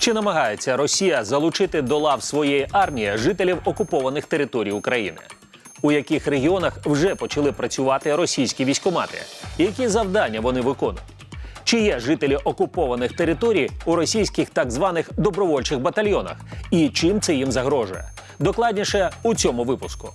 Чи намагається Росія залучити до лав своєї армії жителів окупованих територій України? У яких регіонах вже почали працювати російські військомати? Які завдання вони виконують? Чи є жителі окупованих територій у російських так званих добровольчих батальйонах? І чим це їм загрожує? Докладніше у цьому випуску.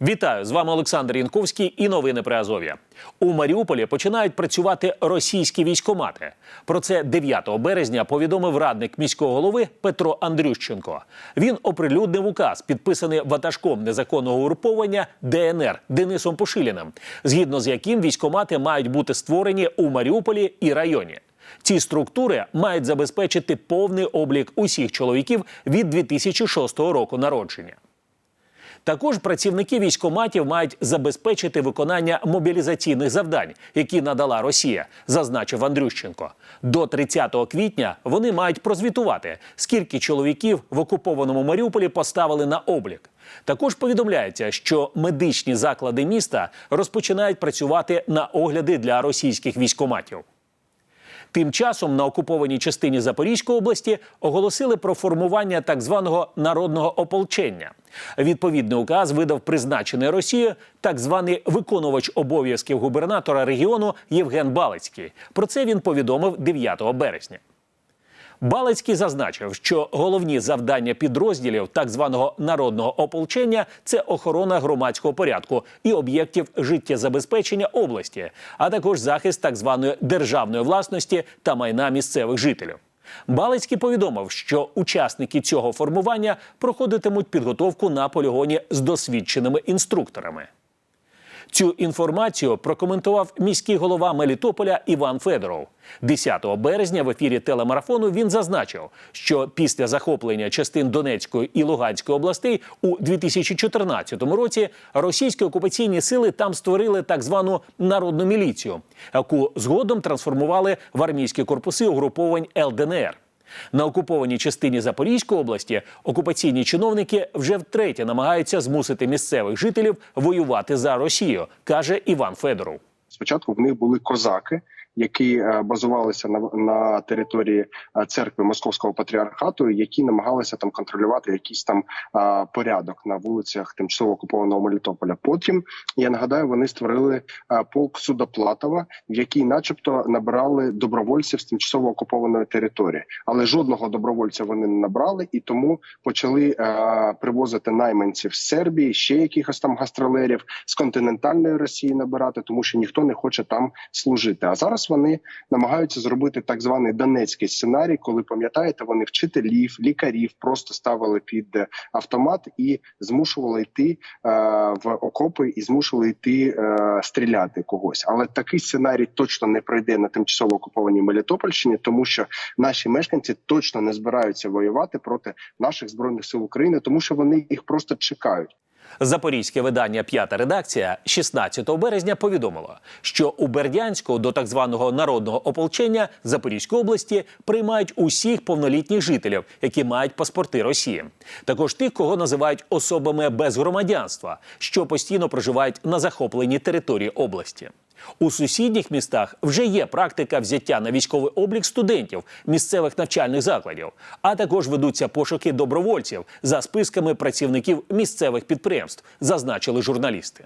Вітаю з вами Олександр Янковський і новини при Азов'я. У Маріуполі починають працювати російські військомати. Про це 9 березня повідомив радник міського голови Петро Андрющенко. Він оприлюднив указ, підписаний ватажком незаконного угруповання ДНР Денисом Пошиліним, згідно з яким військомати мають бути створені у Маріуполі і районі. Ці структури мають забезпечити повний облік усіх чоловіків від 2006 року народження. Також працівники військоматів мають забезпечити виконання мобілізаційних завдань, які надала Росія, зазначив Андрющенко. До 30 квітня вони мають прозвітувати, скільки чоловіків в окупованому Маріуполі поставили на облік. Також повідомляється, що медичні заклади міста розпочинають працювати на огляди для російських військоматів. Тим часом на окупованій частині Запорізької області оголосили про формування так званого народного ополчення. Відповідний указ видав призначений Росією так званий виконувач обов'язків губернатора регіону Євген Балицький. Про це він повідомив 9 березня. Балицький зазначив, що головні завдання підрозділів так званого народного ополчення це охорона громадського порядку і об'єктів життєзабезпечення області, а також захист так званої державної власності та майна місцевих жителів. Балицький повідомив, що учасники цього формування проходитимуть підготовку на полігоні з досвідченими інструкторами. Цю інформацію прокоментував міський голова Мелітополя Іван Федоров. 10 березня в ефірі телемарафону він зазначив, що після захоплення частин Донецької і Луганської областей у 2014 році російські окупаційні сили там створили так звану народну міліцію, яку згодом трансформували в армійські корпуси угруповань ЛДНР. На окупованій частині Запорізької області окупаційні чиновники вже втретє намагаються змусити місцевих жителів воювати за Росію, каже Іван Федоров. Спочатку в них були козаки, які е, базувалися на, на території е, церкви Московського патріархату, які намагалися там контролювати якийсь там е, порядок на вулицях тимчасово окупованого Мелітополя. Потім я нагадаю, вони створили полк Судоплатова, в який, начебто, набирали добровольців з тимчасово окупованої території, але жодного добровольця вони не набрали і тому почали привозити найманців з Сербії, ще якихось там гастролерів з континентальної Росії набирати, тому що ніхто не хоче там служити. А зараз вони намагаються зробити так званий донецький сценарій, коли пам'ятаєте, вони вчителів, лікарів просто ставили під е, автомат і змушували йти е, в окопи і змушували йти е, стріляти когось. Але такий сценарій точно не пройде на тимчасово окупованій Мелітопольщині, тому що наші мешканці точно не збираються воювати проти наших збройних сил України, тому що вони їх просто чекають. Запорізьке видання П'ята редакція 16 березня повідомило, що у Бердянську до так званого народного ополчення Запорізької області приймають усіх повнолітніх жителів, які мають паспорти Росії, також тих, кого називають особами без громадянства, що постійно проживають на захопленій території області. У сусідніх містах вже є практика взяття на військовий облік студентів місцевих навчальних закладів, а також ведуться пошуки добровольців за списками працівників місцевих підприємств, зазначили журналісти.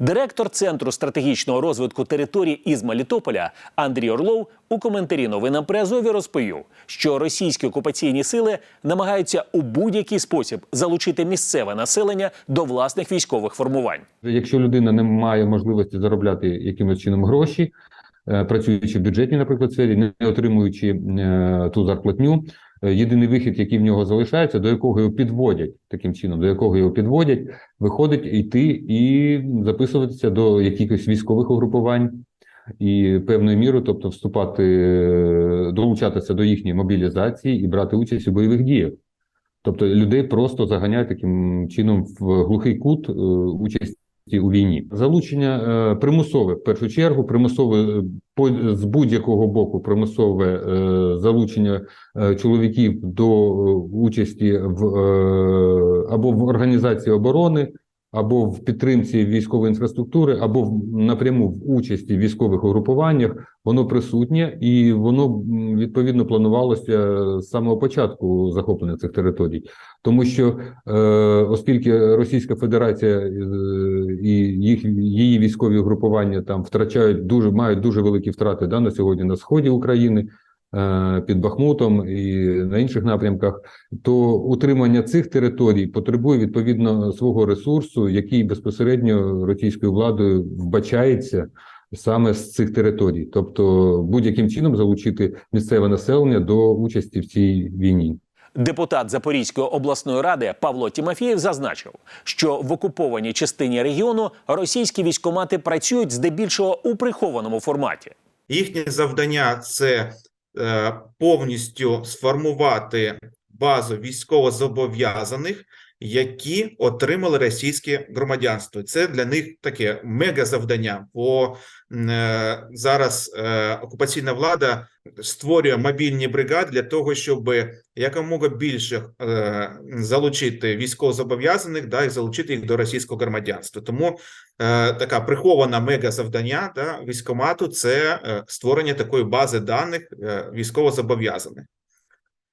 Директор Центру стратегічного розвитку територій із Мелітополя Андрій Орлов у коментарі новинам при Азові розповів, що російські окупаційні сили намагаються у будь-який спосіб залучити місцеве населення до власних військових формувань. Якщо людина не має можливості заробляти якимось чином гроші, е, працюючи в бюджетній, наприклад, сфері, не отримуючи е, ту зарплатню, єдиний вихід, який в нього залишається, до якого його підводять таким чином, до якого його підводять, виходить йти і записуватися до якихось військових угрупувань. І певною мірою, тобто, вступати, е, долучатися до їхньої мобілізації і брати участь у бойових діях. Тобто людей просто заганяють таким чином в глухий кут е, участі у війні. Залучення е, примусове в першу чергу, примусове е, з будь-якого боку, примусове е, залучення е, чоловіків до е, участі в або в організації оборони, або в підтримці військової інфраструктури, або в напряму в участі в військових угрупуваннях, воно присутнє і воно відповідно планувалося з самого початку захоплення цих територій, тому що е, оскільки Російська Федерація е, і їх її військові угрупування там втрачають дуже мають дуже великі втрати да, на сьогодні на сході України. Е, Під Бахмутом і на інших напрямках, то утримання цих територій потребує відповідно свого ресурсу, який безпосередньо російською владою вбачається саме з цих територій, тобто будь-яким чином залучити місцеве населення до участі в цій війні. Депутат Запорізької обласної ради Павло Тімофєєв зазначив, що в окупованій частині регіону російські військомати працюють здебільшого у прихованому форматі. Їхнє завдання це повністю сформувати базу військовозобов'язаних, які отримали російське громадянство. Це для них таке мегазавдання, бо е, зараз е, окупаційна влада створює мобільні бригади для того, щоб якомога більше е, залучити військовозобов'язаних, да, і залучити їх до російського громадянства. Тому е, така прихована мегазавдання да, військомату це е, створення такої бази даних е, військовозобов'язаних.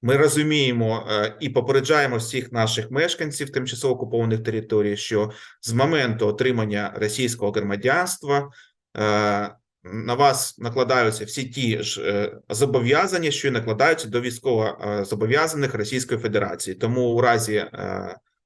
Ми розуміємо е, і попереджаємо всіх наших мешканців тимчасово окупованих територій, що з моменту отримання російського громадянства е, на вас накладаються всі ті ж е, зобов'язання, що й накладаються до військовозобов'язаних Російської Федерації. Тому у разі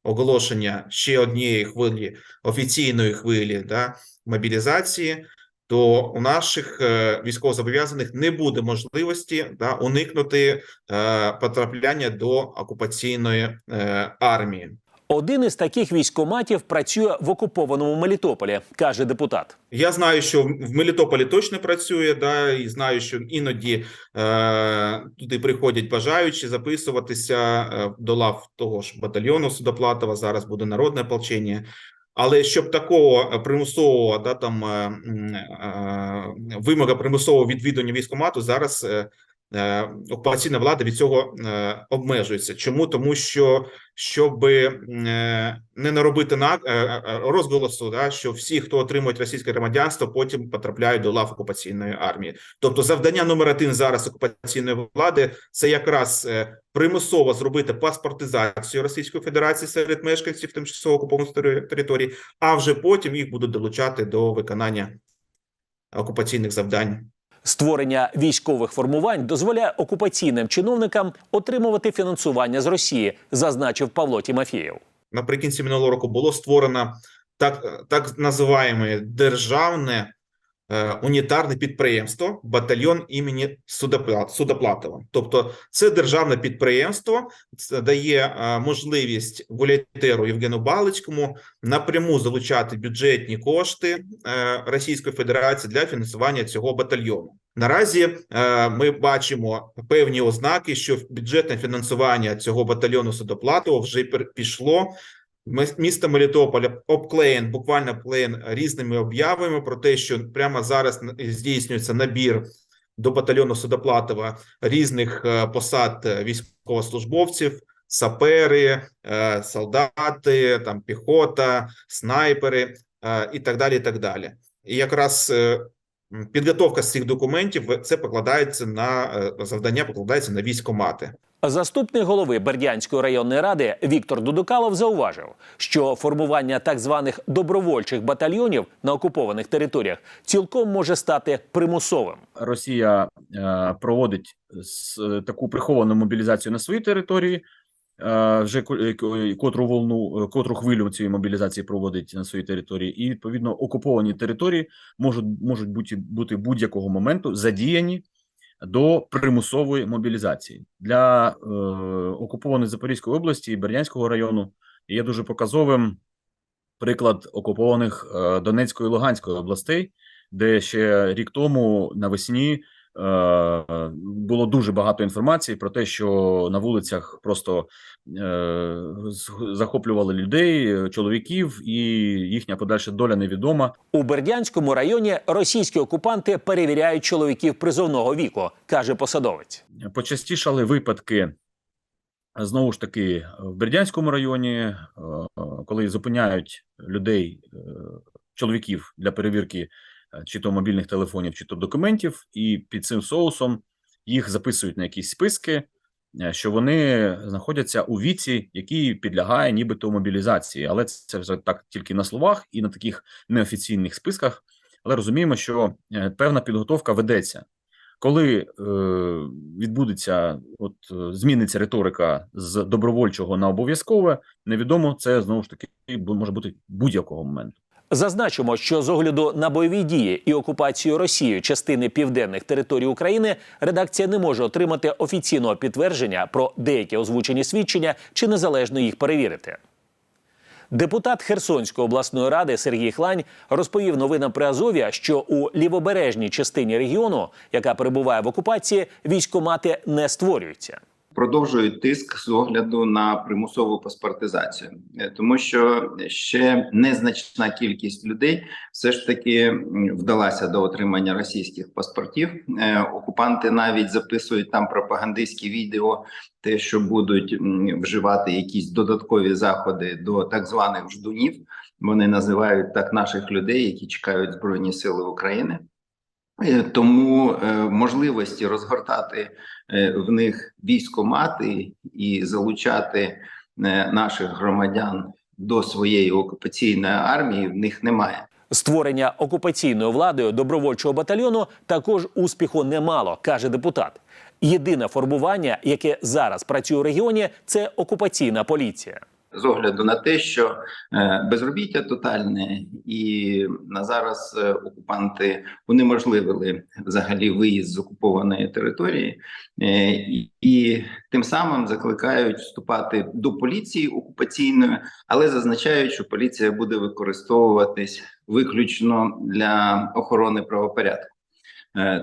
оголошення ще однієї хвилі офіційної хвилі да, мобілізації, то у наших е, військовозобов'язаних не буде можливості да, уникнути е, потрапляння до окупаційної е, армії. Один із таких військоматів працює в окупованому Мелітополі, каже депутат. Я знаю, що в Мелітополі точно працює, да, і знаю, що іноді е, туди приходять бажаючі записуватися е, до лав того ж батальйону Судоплатова. Зараз буде народне ополчення. Але щоб такого е, примусового да там е, е, вимога примусового відвідування військкомату зараз окупаційна влада від цього е, обмежується. Чому? Тому що щоб е, не наробити на е, е, розголосу, да, що всі, хто отримують російське громадянство, потім потрапляють до лав окупаційної армії. Тобто, завдання номер один зараз окупаційної влади це якраз е, примусово зробити паспортизацію Російської Федерації серед мешканців тимчасово окупованих тери- територій, а вже потім їх будуть долучати до виконання окупаційних завдань. Створення військових формувань дозволяє окупаційним чиновникам отримувати фінансування з Росії, зазначив Павло Тімофєєв. наприкінці минулого року було створено так, так називаємо державне унітарне підприємство батальйон імені Судоплат, Судоплатова. Тобто, це державне підприємство це дає е, можливість волонтеру Євгену Балицькому напряму залучати бюджетні кошти е, Російської Федерації для фінансування цього батальйону. Наразі е, ми бачимо певні ознаки, що бюджетне фінансування цього батальйону Судоплатова вже пішло. Місто Мелітополя обклеєн, буквально обклеєн різними об'явами про те, що прямо зараз здійснюється набір до батальйону Судоплатова різних е, посад військовослужбовців, сапери, е, солдати, там піхота, снайпери е, і так далі. І так далі. І якраз підготовка з цих документів це покладається на завдання, покладається на військомати. Заступник голови Бердянської районної ради Віктор Дудукалов зауважив, що формування так званих добровольчих батальйонів на окупованих територіях цілком може стати примусовим. Росія е, проводить таку приховану мобілізацію на своїй території. е, Вже е, котру волну, е, котру хвилю цієї мобілізації проводить на своїй території, і відповідно окуповані території можуть можуть бути бути будь-якого моменту задіяні до примусової мобілізації для е, окупованої Запорізької області і Бердянського району. Є дуже показовим приклад окупованих е, Донецької і Луганської областей, де ще рік тому навесні було дуже багато інформації про те, що на вулицях просто е, захоплювали людей, е, чоловіків, і їхня подальша доля невідома. У Бердянському районі російські окупанти перевіряють чоловіків призовного віку, каже посадовець. Почастішали випадки Знову ж таки, в Бердянському районі, е, коли зупиняють людей, е, чоловіків для перевірки е, чи то мобільних телефонів, чи то документів, і під цим соусом їх записують на якісь списки, е, що вони знаходяться у віці, який підлягає нібито мобілізації. Але це вже так тільки на словах і на таких неофіційних списках. Але розуміємо, що е, певна підготовка ведеться. Коли е, відбудеться, от е, зміниться риторика з добровольчого на обов'язкове, невідомо це знову ж таки може бути будь-якого моменту. Зазначимо, що з огляду на бойові дії і окупацію Росією частини південних територій України редакція не може отримати офіційного підтвердження про деякі озвучені свідчення чи незалежно їх перевірити. Депутат Херсонської обласної ради Сергій Хлань розповів новинам Приазов'я, що у лівобережній частині регіону, яка перебуває в окупації, військомати не створюються. Продовжують тиск з огляду на примусову паспортизацію, Е, тому що ще незначна кількість людей все ж таки вдалася до отримання російських паспортів. Е, Окупанти навіть записують там пропагандистські відео, те, що будуть вживати якісь додаткові заходи до так званих ждунів. Вони називають так наших людей, які чекають збройні сили України. Е, Тому можливості розгортати в них військомати і залучати е, наших громадян до своєї окупаційної армії в них немає. Створення окупаційною владою добровольчого батальйону також успіху немало, каже депутат. Єдине формування, яке зараз працює у регіоні, це окупаційна поліція. З огляду на те, що е, безробіття тотальне, і на зараз е, окупанти унеможливили взагалі виїзд з окупованої території, е, і, і тим самим закликають вступати до поліції окупаційної, але зазначають, що поліція буде використовуватись виключно для охорони правопорядку.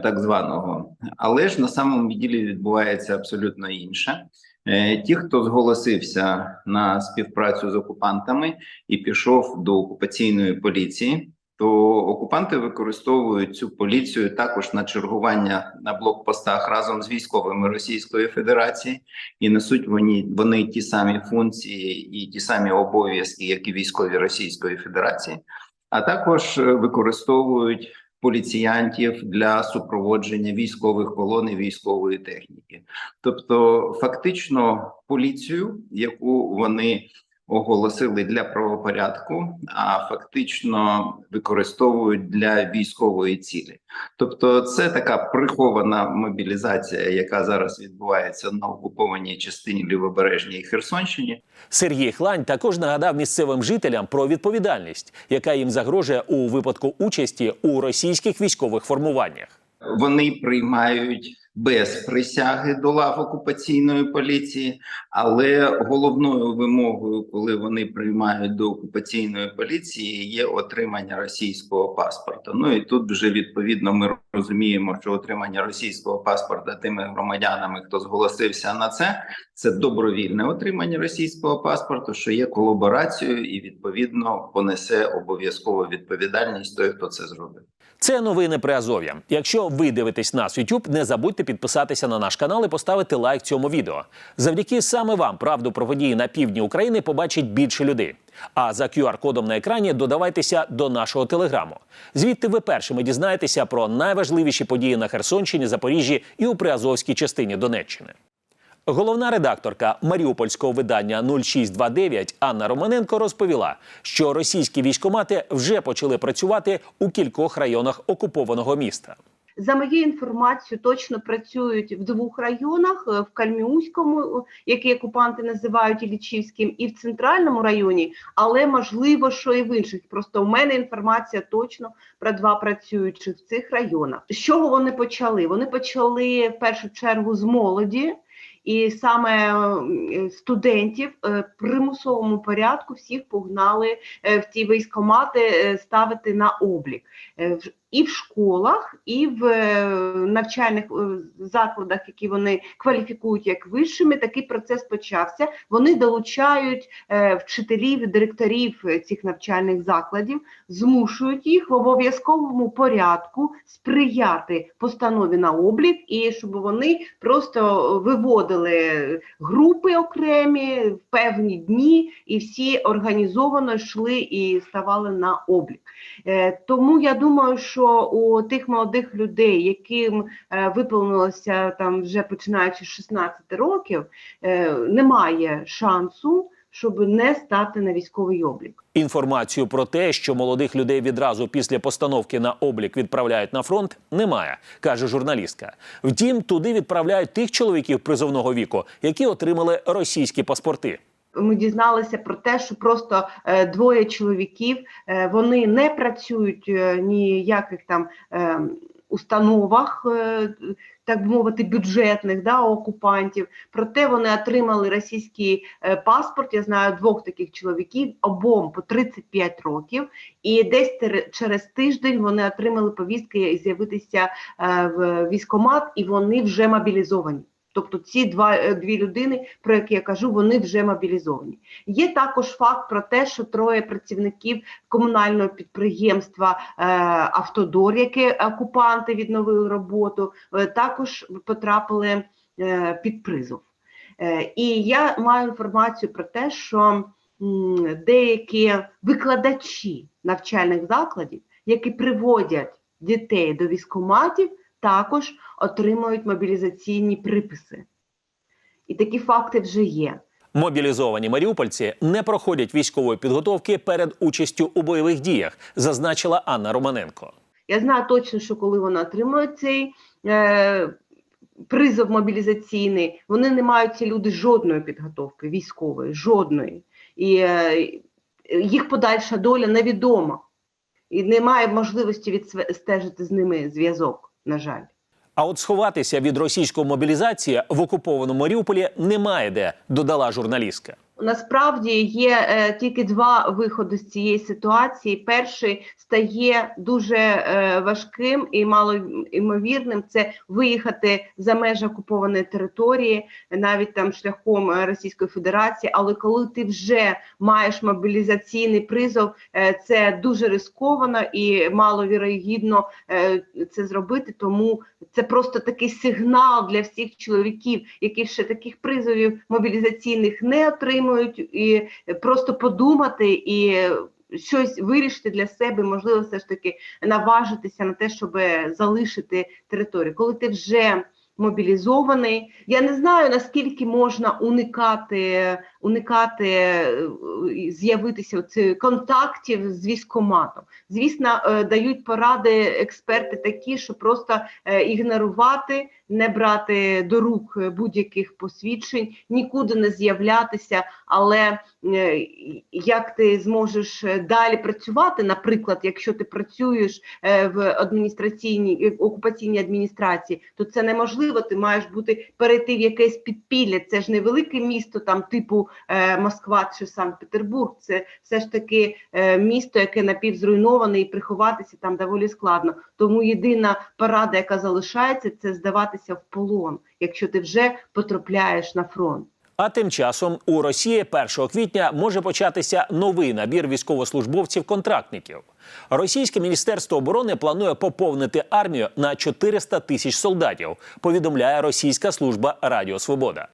Так званого, але ж на самому ділі відбувається абсолютно інше. Е, Ті, хто зголосився на співпрацю з окупантами і пішов до окупаційної поліції, то окупанти використовують цю поліцію також на чергування на блокпостах разом з військовими Російської Федерації і несуть вони, вони ті самі функції і ті самі обов'язки, як і військові Російської Федерації, а також е, використовують поліціянтів для супроводження військових колон і військової техніки. Тобто, фактично, поліцію, яку вони оголосили для правопорядку, а фактично використовують для військової цілі. Тобто, це така прихована мобілізація, яка зараз відбувається на окупованій частині Лівобережній Херсонщині. Сергій Хлань також нагадав місцевим жителям про відповідальність, яка їм загрожує у випадку участі у російських військових формуваннях. Вони приймають без присяги до лав окупаційної поліції, але головною вимогою, коли вони приймають до окупаційної поліції, є отримання російського паспорта. Ну і тут вже відповідно ми розуміємо, що отримання російського паспорта тими громадянами, хто зголосився на це, це добровільне отримання російського паспорту, що є колаборацією, і відповідно понесе обов'язкову відповідальність той, хто це зробив. Це новини Приазов'я. Якщо ви дивитесь нас YouTube, не забудьте підписатися на наш канал і поставити лайк цьому відео. Завдяки саме вам правду про події на півдні України побачить більше людей. А за QR-кодом на екрані додавайтеся до нашого телеграму. Звідти ви першими дізнаєтеся про найважливіші події на Херсонщині, Запоріжжі і у Приазовській частині Донеччини. Головна редакторка маріупольського видання 0629 Анна Романенко розповіла, що російські військомати вже почали працювати у кількох районах окупованого міста. За моєю інформацією, точно працюють в двох районах: е, в Кальміуському, який окупанти називають Іллічівським, і в центральному районі, але можливо, що і в інших. Просто у мене інформація точно про два працюючих в цих районах. З чого вони почали? Вони почали в першу чергу з молоді. І саме е, студентів е, в примусовому порядку всіх погнали е, в ті військомати е, ставити на облік. І в школах, і в е, навчальних е, закладах, які вони кваліфікують як вищими, такий процес почався. Вони долучають е, вчителів, директорів цих навчальних закладів, змушують їх в обов'язковому порядку сприяти постанові на облік, і щоб вони просто виводили групи окремі в певні дні, і всі організовано йшли і ставали на облік. Тому я думаю, що у тих молодих людей, яким е, виповнилося там вже починаючи з 16 років, е, немає шансу, щоб не стати на військовий облік. Інформацію про те, що молодих людей відразу після постановки на облік відправляють на фронт, немає, каже журналістка. Втім, туди відправляють тих чоловіків призовного віку, які отримали російські паспорти. Ми дізналися про те, що просто е, двоє чоловіків е, вони не працюють е, ніяких там установах, так би мовити, бюджетних да, окупантів. Проте вони отримали російський паспорт. Я знаю двох таких чоловіків, обом по 35 років, і десь тер- через тиждень вони отримали повістки з'явитися в військкомат, і вони вже мобілізовані. Тобто ці два е, дві людини, про які я кажу, вони вже мобілізовані. Є також факт про те, що троє працівників комунального підприємства е, Автодор, яке окупанти відновили роботу, е, також потрапили е, під призов. Е, і я маю інформацію про те, що м, деякі викладачі навчальних закладів, які приводять дітей до військкоматів, також отримують мобілізаційні приписи. І такі факти вже є. Мобілізовані маріупольці не проходять військової підготовки перед участю у бойових діях, зазначила Анна Романенко. Я знаю точно, що коли вони отримують цей е, призов мобілізаційний, вони не мають ці люди жодної підготовки військової, жодної. І е, їх подальша доля невідома. І немає можливості відстежити з ними зв'язок, на жаль. А от сховатися від російської мобілізації в окупованому Маріуполі немає де, додала журналістка. Насправді є е, тільки два виходи з цієї ситуації. Перший стає дуже е, важким і малоймовірним. Це виїхати за межі окупованої території, навіть там шляхом е, Російської Федерації. Але коли ти вже маєш мобілізаційний призов, е, це дуже рисковано і маловірогідно е, це зробити. Тому це просто такий сигнал для всіх чоловіків, які ще таких призовів мобілізаційних не отримують, і просто подумати і щось вирішити для себе, можливо, все ж таки наважитися на те, щоб залишити територію. Коли ти вже мобілізований, я не знаю наскільки можна уникати, уникати е, з'явитися контактів з військкоматом. Звісно, е, дають поради експерти такі, що просто е, ігнорувати, не брати до рук будь-яких посвідчень, нікуди не з'являтися. Але як ти зможеш далі працювати, наприклад, якщо ти працюєш в адміністраційній окупаційній адміністрації, то це неможливо. Ти маєш бути перейти в якесь підпілля. Це ж не велике місто, там типу е, Москва чи Санкт-Петербург. Це все ж таки е, місто, яке напівзруйноване, і приховатися там доволі складно. Тому єдина порада, яка залишається, це здаватися в полон, якщо ти вже потрапляєш на фронт. А тим часом у Росії 1 квітня може початися новий набір військовослужбовців-контрактників. Російське міністерство оборони планує поповнити армію на 400 тисяч солдатів. Повідомляє російська служба Радіо Свобода.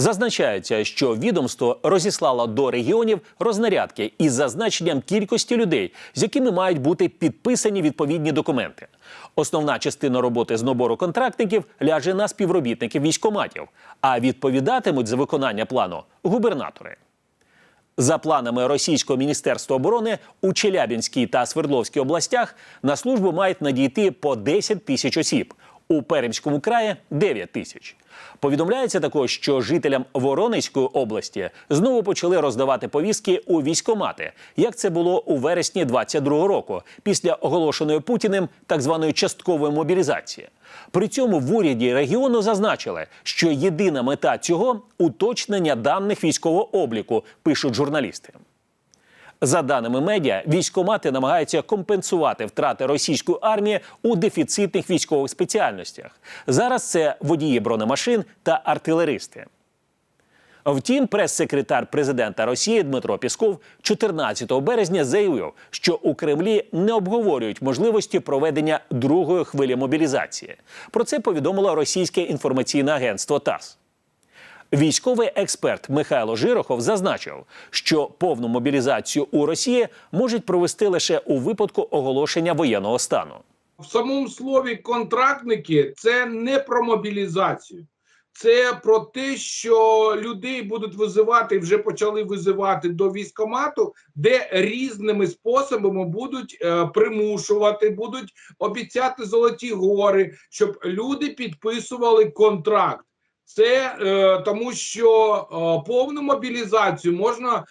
Зазначається, що відомство розіслало до регіонів рознарядки із зазначенням кількості людей, з якими мають бути підписані відповідні документи. Основна частина роботи з набору контрактників ляже на співробітників військоматів, а відповідатимуть за виконання плану губернатори. За планами російського міністерства оборони у Челябінській та Свердловській областях на службу мають надійти по 10 тисяч осіб. У Пермському краї 9 тисяч. Повідомляється також, що жителям Воронезької області знову почали роздавати повістки у військомати, як це було у вересні 22-го року, після оголошеної Путіним так званої часткової мобілізації. При цьому в уряді регіону зазначили, що єдина мета цього уточнення даних військового обліку, пишуть журналісти. За даними медіа, військомати намагаються компенсувати втрати російської армії у дефіцитних військових спеціальностях. Зараз це водії бронемашин та артилеристи. Втім, прес-секретар президента Росії Дмитро Пісков 14 березня заявив, що у Кремлі не обговорюють можливості проведення другої хвилі мобілізації. Про це повідомило російське інформаційне агентство ТАСС. Військовий експерт Михайло Жирохов зазначив, що повну мобілізацію у Росії можуть провести лише у випадку оголошення воєнного стану. в самому слові контрактники це не про мобілізацію. Це про те, що людей будуть визивати, вже почали визивати до військомату, де різними способами будуть е, примушувати, будуть обіцяти золоті гори, щоб люди підписували контракт. Це е, тому, що е, повну мобілізацію можна е,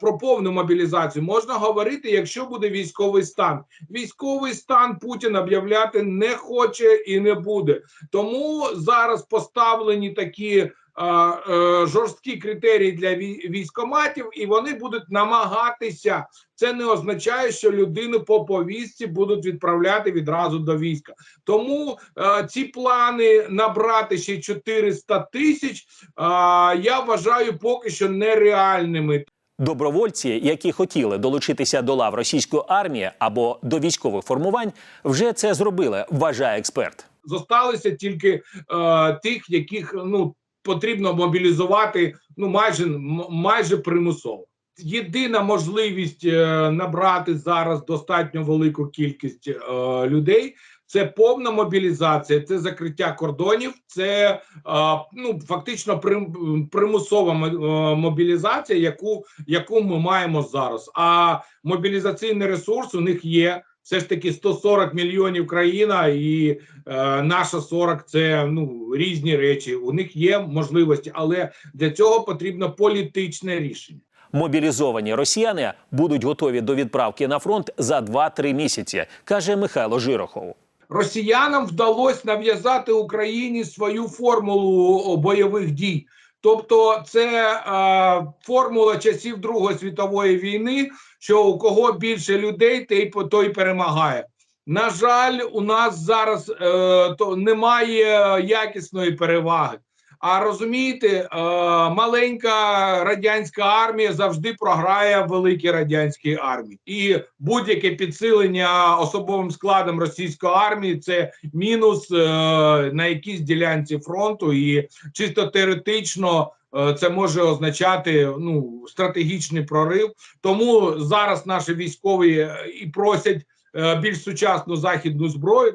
про повну мобілізацію можна говорити, якщо буде військовий стан. Військовий стан Путін об'являти не хоче і не буде. Тому зараз поставлені такі жорсткі критерії для вій- військоматів, і вони будуть намагатися. Це не означає, що людину по повістці будуть відправляти відразу до війська. Тому е, ці плани набрати ще 400 тисяч, е, я вважаю поки що нереальними. Добровольці, які хотіли долучитися до лав російської армії або до військових формувань, вже це зробили, вважає експерт. Зосталися тільки е, тих, яких ну потрібно мобілізувати ну майже майже примусово. Єдина можливість е, набрати зараз достатньо велику кількість е, людей. Це повна мобілізація, це закриття кордонів, це е, ну фактично прим- примусова мобілізація, яку, яку ми маємо зараз. А мобілізаційний ресурс у них є. Все ж таки 140 мільйонів країна і е, наша 40 – це ну різні речі. У них є можливості, але для цього потрібно політичне рішення. Мобілізовані росіяни будуть готові до відправки на фронт за 2-3 місяці, каже Михайло Жирохов. Росіянам вдалося нав'язати Україні свою формулу бойових дій. Тобто, це е, формула часів Другої світової війни, що у кого більше людей, той, той перемагає. На жаль, у нас зараз е, то немає якісної переваги. А розумієте, е, маленька радянська армія завжди програє великій радянській армії, і будь-яке підсилення особовим складом російської армії це мінус е, на якійсь ділянці фронту, і чисто теоретично е, це може означати ну стратегічний прорив. Тому зараз наші військові і просять більш сучасну західну зброю.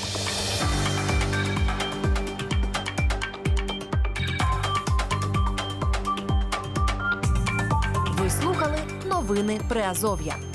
Новини Приазов'я.